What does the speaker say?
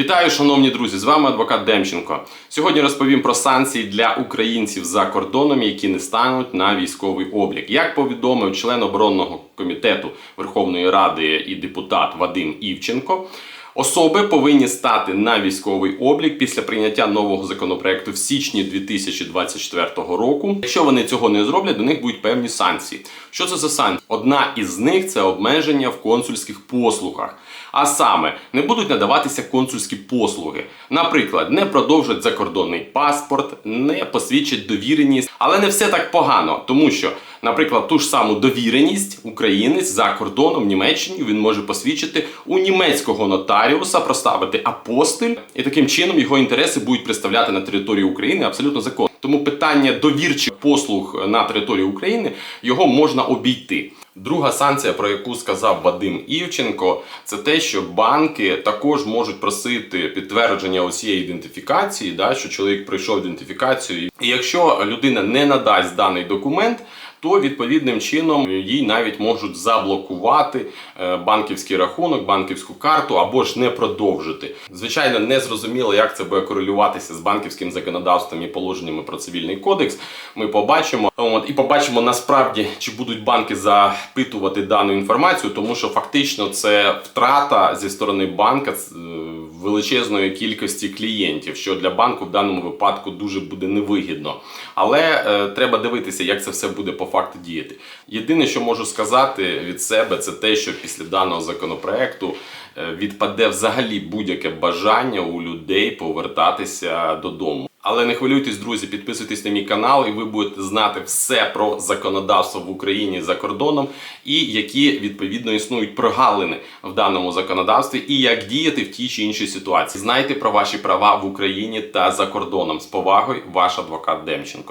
Вітаю, шановні друзі! З вами адвокат Демченко. Сьогодні розповім про санкції для українців за кордоном, які не стануть на військовий облік. Як повідомив член оборонного комітету Верховної Ради і депутат Вадим Івченко. Особи повинні стати на військовий облік після прийняття нового законопроекту в січні 2024 року. Якщо вони цього не зроблять, до них будуть певні санкції. Що це за санкції? Одна із них це обмеження в консульських послугах. А саме не будуть надаватися консульські послуги. Наприклад, не продовжать закордонний паспорт, не посвідчать довіреність. Але не все так погано, тому що, наприклад, ту ж саму довіреність українець за кордоном в Німеччині він може посвідчити у німецького нотаріуса, проставити апостиль, і таким чином його інтереси будуть представляти на території України абсолютно законно. Тому питання довірчих послуг на території України його можна обійти. Друга санкція, про яку сказав Вадим Івченко, це те, що банки також можуть просити підтвердження усієї ідентифікації, да, що чоловік пройшов ідентифікацію. І якщо людина не надасть даний документ, то відповідним чином їй навіть можуть заблокувати е, банківський рахунок, банківську карту або ж не продовжити. Звичайно, не зрозуміло, як це буде корелюватися з банківським законодавством і положеннями про цивільний кодекс. Ми побачимо. От і побачимо насправді, чи будуть банки запитувати дану інформацію, тому що фактично це втрата зі сторони банка е, величезної кількості клієнтів, що для банку в даному випадку дуже буде невигідно. Але е, треба дивитися, як це все буде по факту діяти. Єдине, що можу сказати від себе, це те, що після даного законопроекту е, відпаде взагалі будь-яке бажання у людей повертатися додому. Але не хвилюйтесь, друзі, підписуйтесь на мій канал, і ви будете знати все про законодавство в Україні за кордоном, і які відповідно існують прогалини в даному законодавстві, і як діяти в тій чи іншій ситуації. Знайте про ваші права в Україні та за кордоном. З повагою, ваш адвокат Демченко.